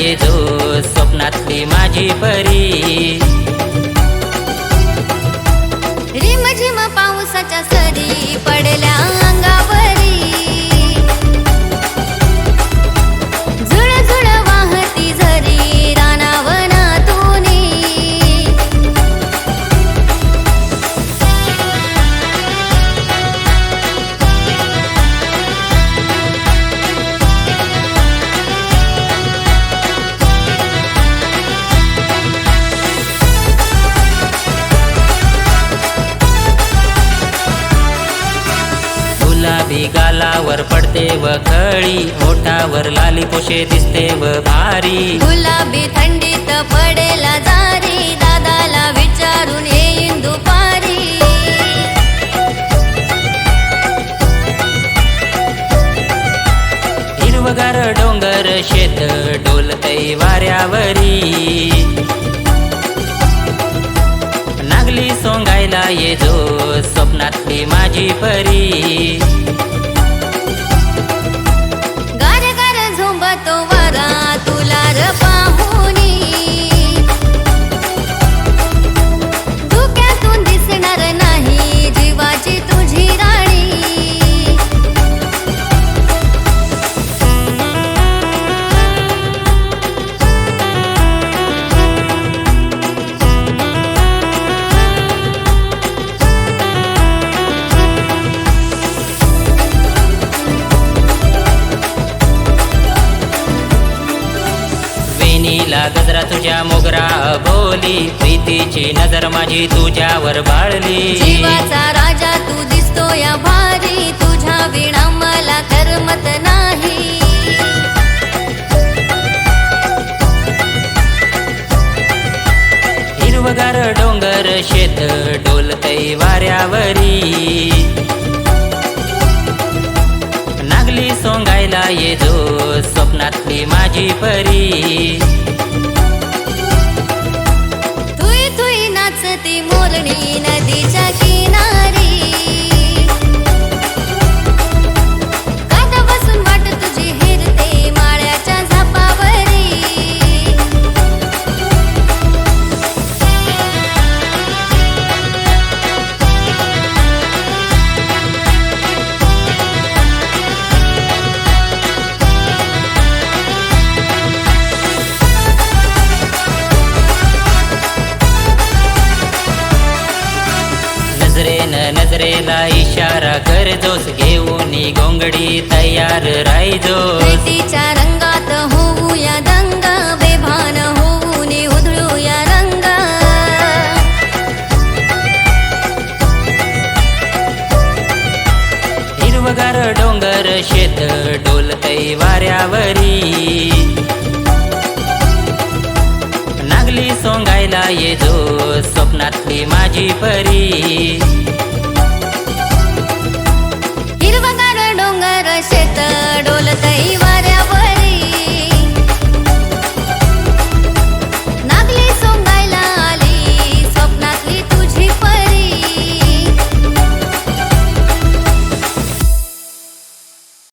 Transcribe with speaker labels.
Speaker 1: ये जो स्वप्नातली माझी परी.
Speaker 2: रिम मा पावसाच्या
Speaker 1: गुलाबी गालावर पडते व खळी. ओठावर लाली पोशे दिसते व भारी.
Speaker 2: गुलाबी थंडीत पडेला जारी. दादाला विचारून येईन दुपारी.
Speaker 1: हिरवगार डोंगर शेत डोलतय वाऱ्यावरी. नागली सोंगायला ये जो स्वप्नातली माझी परी. वेणीला गजरा तुझ्या मोगरा बोली प्रीतीची नजर माझी तुझ्यावर बाळली.
Speaker 2: जीवाचा राजा तू दिसतो या भारी तुझ्या विणा मला करमत नाही.
Speaker 1: हिरवगार डोंगर शेत डोलतय वाऱ्यावरी. नागली सोंगायला ये जो माझी परी. नजरेला इशारा कर जोस घेऊन गोंगडी तयार राहायचो
Speaker 2: प्रीतीच्या रंगात होऊया दंग बेभान होऊन उधळूया रंग.
Speaker 1: हिरवगार डोंगर शेत डोलतय वाऱ्यावरी. नागली सोंगायला ये जो स्वप्नातली माझी परी.